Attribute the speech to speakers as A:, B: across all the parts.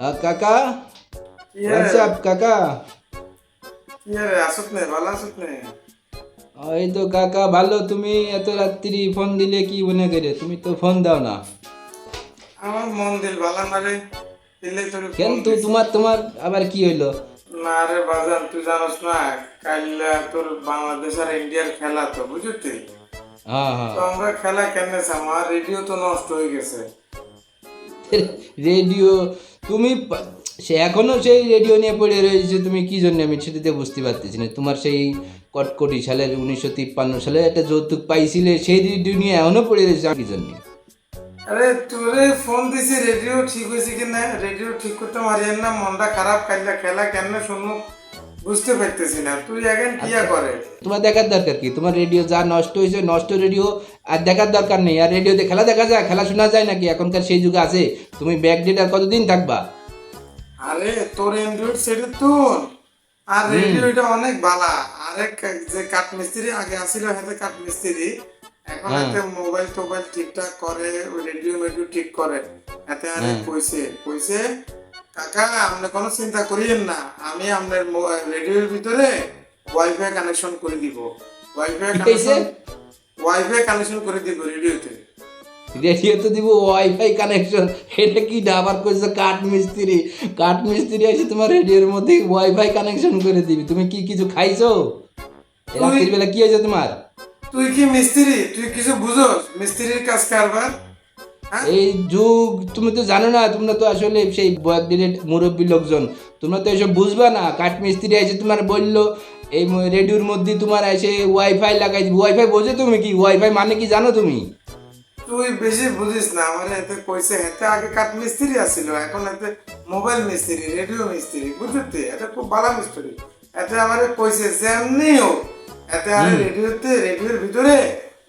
A: কাকা
B: কি রে?
A: হোয়াটসঅ্যাপ কাকা এই তো কাকা ভালো তুমি এত রাত্রি ফোন দিলে কি মনে করে? তুমি তো ফোন দাও না।
B: আমার মন দিল ভালো না রে দিলে তোর
A: কেন তো তোমার তোমার আবার কি হইল?
B: না রে বাজান তুই জানোস না কাইলা তোর বাংলাদেশ আর ইন্ডিয়ার খেলা তো বুঝলি
A: হ্যাঁ হ্যাঁ।
B: তো আমরা খেলা কেন আমার রেডিও তো নষ্ট হয়ে গেছে।
A: রেডিও তুমি সে এখনও সেই রেডিও নিয়ে পড়ে রয়েছে তুমি কি জন্য আমি সেটিতে বুঝতে পারতেছি না। তোমার সেই কটকটি সালের উনিশশো তিপ্পান্ন সালে একটা যৌতুক পাইছিলে, সেই রেডিও নিয়ে এখনও পড়ে রয়েছে আমি জন্য?
B: আরে তোরে ফোন দিছি, রেডিও ঠিক হয়েছে কি না রেডিও ঠিক করতে মারিয়েন না, মনটা খারাপ কাইলা খেলা কেন শুনব? বুঝতে পারতেছি না। তুই এখন কিয়া করে?
A: তোমার দেখার দরকার কি? তোমার রেডিও যা নষ্ট হয়েছে নষ্ট রেডিও আর দেখার দরকার নেই। আর রেডিওতে খেলা দেখা যায় খেলা শোনা যায় নাকি? এখনকার সেই যুগে আছে। তুমি ব্যাক ডেট আর কতদিন থাকবা?
B: আরে তোর অ্যান্ড্রয়েড সেটে তো আর রেডিও এটা অনেক বালা। আরেক যে কাঠ মিস্ত্রি আগে আসিল হাতে কাঠ মিস্ত্রি এখন হাতে মোবাইল টোবাইল ঠিকঠাক করে রেডিও মেডিও ঠিক করে। হাতে আরে কইছে কইছে কাকা আপনি কোনো চিন্তা করিয়েন না। আমি আপনার রেডিওর ভিতরে ওয়াইফাই কানেকশন করে দিব। ওয়াইফাই কানেকশন ওয়াইফাই কানেকশন করে দিব রেডিওতে।
A: রেডিওতে দিব ওয়াইফাই কানেকশন এটা কি আবার কইছো কাঠ মিস্ত্রি। কাঠ মিস্ত্রি এসে তোমার রেডিওর মধ্যে ওয়াইফাই কানেকশন করে দিবি। তুমি কি কিছু খাইছো? রাত্রির বেলা কি হয়েছে তোমার?
B: তুই কি মিস্ত্রি? তুই কিছু বুঝোস? মিস্ত্রির কাজ কারবার?
A: এই যুগ তুমি তো জানো না তোমরা তো আসলে সেই বয়াক মুরব্বী লোকজন। তোমরা তো এসব বুঝবা না। কাঠ মিস্ত্রি এসে তোমার বলল এই রেডিওর মধ্যে তোমার এসে ওয়াইফাই লাগাই ওয়াইফাই বোঝো তুমি কি? ওয়াইফাই মানে কি জানো তুমি?
B: তুই বেশি বুঝিস না আমার এতে কইছে এতে আগে কাঠ মিস্ত্রি আসছিল এখন এতে মোবাইল মিস্ত্রি রেডিও মিস্ত্রি বুঝতে এটা খুব ভালো মিস্ত্রি। এতে আমার কইছে যেমনি হোক এতে আমি রেডিওতে রেডিওর ভিতরে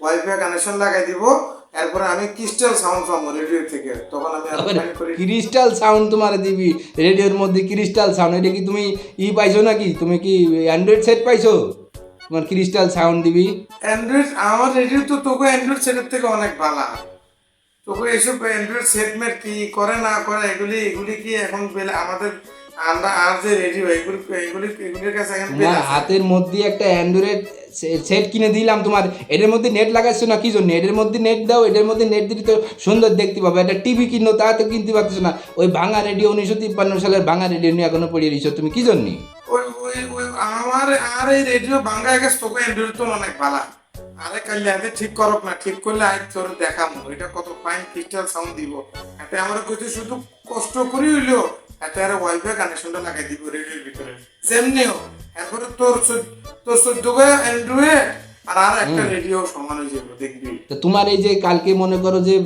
B: ওয়াইফাই কানেকশন লাগাই দিব। এরপরে আমি ক্রিস্টাল সাউন্ড পাবো রেডিও থেকে। তখন আমি
A: ক্রিস্টাল সাউন্ড তোমার দিবি। রেডিওর মধ্যে ক্রিস্টাল সাউন্ড এটা কি তুমি ই পাইছো নাকি? তুমি কি অ্যান্ড্রয়েড সেট পাইছো? তোমার ক্রিস্টাল সাউন্ড দিবি।
B: অ্যান্ড্রয়েড আমার রেডিও তো তোকে অ্যান্ড্রয়েড সেটের থেকে অনেক ভালো। তোকে এইসব অ্যান্ড্রয়েড সেটমেট কি করে না করে এগুলি এগুলি কি এখন আমাদের আমরা আর যে রেডিও এগুলি এগুলি এগুলির কাছে এখন
A: তোমার হাতের মধ্যে একটা অ্যান্ড্রয়েড সেট কিনে দিলাম তোমার। এটার মধ্যে নেট লাগাচ্ছ না কি জন্য? এটার মধ্যে নেট দাও এটার মধ্যে নেট দিলে তো সুন্দর দেখতে পাবে। একটা টিভি কিনো তা তো কিনতে পারতেছো না। ওই ভাঙা রেডিও উনিশশো তিপ্পান্ন সালের ভাঙা রেডিও নিয়ে এখনও পড়িয়ে দিচ্ছ তুমি কি জন্য?
B: আমার আর এই রেডিও বাংলা গেছে তোকে অ্যান্ড্রয়েড তো অনেক ভালো। আরে কালি আগে ঠিক করক না ঠিক করলে আজ তোর দেখামো। এটা কত ফাইন ক্রিস্টাল সাউন্ড দিব। এতে আমরা কিছু শুধু কষ্ট করি হইল। এতে আর ওয়াইফাই কানেকশনটা লাগাই দিব রেডিওর ভিতরে। যেমনি হোক এরপরে তোর তোর চোদ্দ অ্যান্ড্রয়েড আর আর একটা রেডিও সমান হয়ে যাবে দেখবি।
A: তো তোমার এই যে কালকে মনে করো যে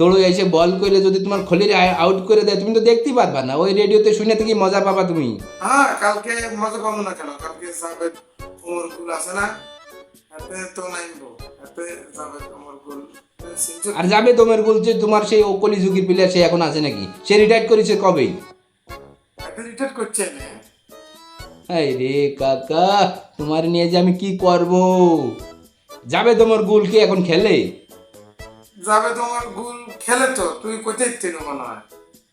A: দৌড়ে এসে বল করে যদি তোমার খলির আউট করে দেয় তুমি তো দেখতেই পারবা না। ওই রেডিওতে শুনে থেকে মজা পাবা তুমি।
B: হ্যাঁ কালকে মজা পাবো না কেন? কালকে তোমার গুল আছে না? এতে তো নাইবো এতে গুল।
A: আর যাবে তোমার বলছে তোমার সেই ওকলি যুগের প্লেয়ার সে এখন আছে নাকি? সে রিটায়ার করেছে কবেই
B: রিটার্ন করছে
A: হাই রে কাকা তোমার নিয়ে যে আমি কি করব? যাবে তোমার গোল কি এখন খেলে?
B: যাবে তোমার গুল খেলে তো তুই কোথায় তিন মনে হয়?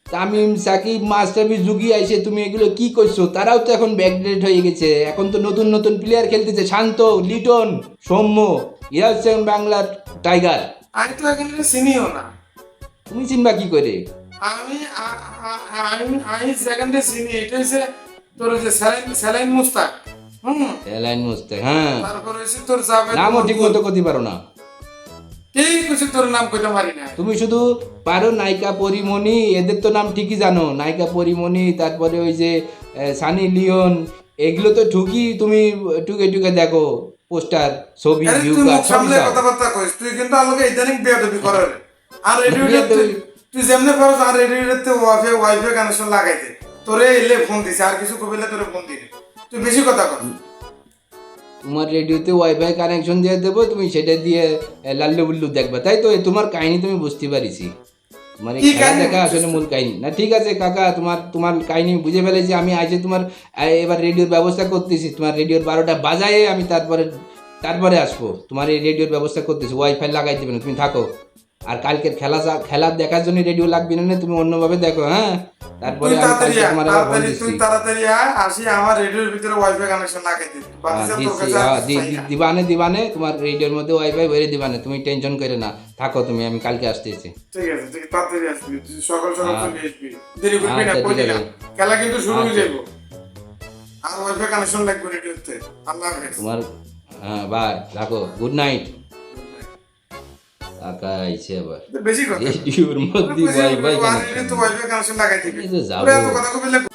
A: তামিম সাকিব মাস্টারবি যুগি আইসে তুমি এগুলো কি করছ? তারাও তো এখন ব্যাকডেট হয়ে গেছে। এখন তো নতুন নতুন প্লেয়ার খেলতেছে শান্ত লিটন সৌম্য এরা হচ্ছে বাংলার টাইগার
B: আমি তো এখানে চিনিও না।
A: তুমি চিনবা কি করে?
B: আমি আমি আমি সেকেন্ডে চিনি এটা হচ্ছে তোর যে স্যালাইন স্যালাইন মুস্তাক হুম
A: এলাইন মুস্তে হ্যাঁ
B: তারপর হচ্ছে তোর যাবে
A: নামও ঠিক মতো করতে পারো না
B: কেই কিছু তোর নাম কইতে পারি না
A: তুমি শুধু পারো নায়িকা পরিমণি এদের তো নাম ঠিকই জানো নায়িকা পরিমণি তারপরে ওই যে সানি লিওন এগুলো তো ঠুকি তুমি টুকে টুকে দেখো পোস্টার ছবি ভিউ কার্ড দাও।
B: কথাবার্তা কইস তুই কিন্তু আমাকে ইদানিং বেয়াদবি করে রে। আর
A: বেয়াদবি?
B: তুই যেমনে পারস আর রেডিওতে ওয়াইফাই ওয়াইফাই কানেকশন লাগাই দে তোরে এলে ফোন দিছে আর কিছু কবিলে তোরে ফোন দিবে। তুই বেশি কথা কর।
A: তোমার রেডিওতে ওয়াইফাই কানেকশন দিয়ে দেবো তুমি সেটা দিয়ে লাল্লু বুল্লু দেখবা। তাই তো তোমার কাহিনী তুমি বুঝতে পারিছি।
B: মানে
A: দেখা আসলে মূল কাহিনী। না ঠিক আছে কাকা তোমার তোমার কাহিনী বুঝে ফেলেছি। আমি আজকে তোমার এবার রেডিওর ব্যবস্থা করতেছি। তোমার রেডিওর বারোটা বাজায়ে আমি তারপরে তারপরে আসব। তোমার এই রেডিওর ব্যবস্থা করতেছি। ওয়াইফাই লাগাই দেবে না তুমি থাকো। আর কালকের খেলা খেলা দেখার জন্য রেডিও লাগবে না তুমি অন্যভাবে দেখো হ্যাঁ? তারপরে
B: তুই তাড়াতাড়ি আয়, আসি আমার রেডিওর ভিতরে ওয়াইফাই কানেকশন
A: হ্যাঁ, হ্যাঁ,
B: না।
A: দিবানে দিবানে তোমার রেডিওর মধ্যে ওয়াইফাই ভরে দিবানে তুমি টেনশন করে না। থাকো তুমি আমি কালকে আসতেছি।
B: ঠিক আছে ঠিক তাড়াতাড়ি আসবি সকাল সকাল
A: হ্যাঁ।
B: চলে আসবি। দেরি করবি না
A: আচ্ছা,
B: কই না। খেলা কিন্তু শুরু হয়ে
A: আচ্ছা।
B: যাইব। আর ওয়াইফাই কানেকশন লাগবে রেডিওতে আল্লাহ হাফেজ।
A: তোমার হ্যাঁ বাই রাখো। গুড নাইট কাকা আইছে আবার।
B: বেশি কথা।
A: রেডিওর মধ্যে
B: রেডিওতে ওয়াইফাই কানেকশন লাগাই দিবি। এত কথা কইলে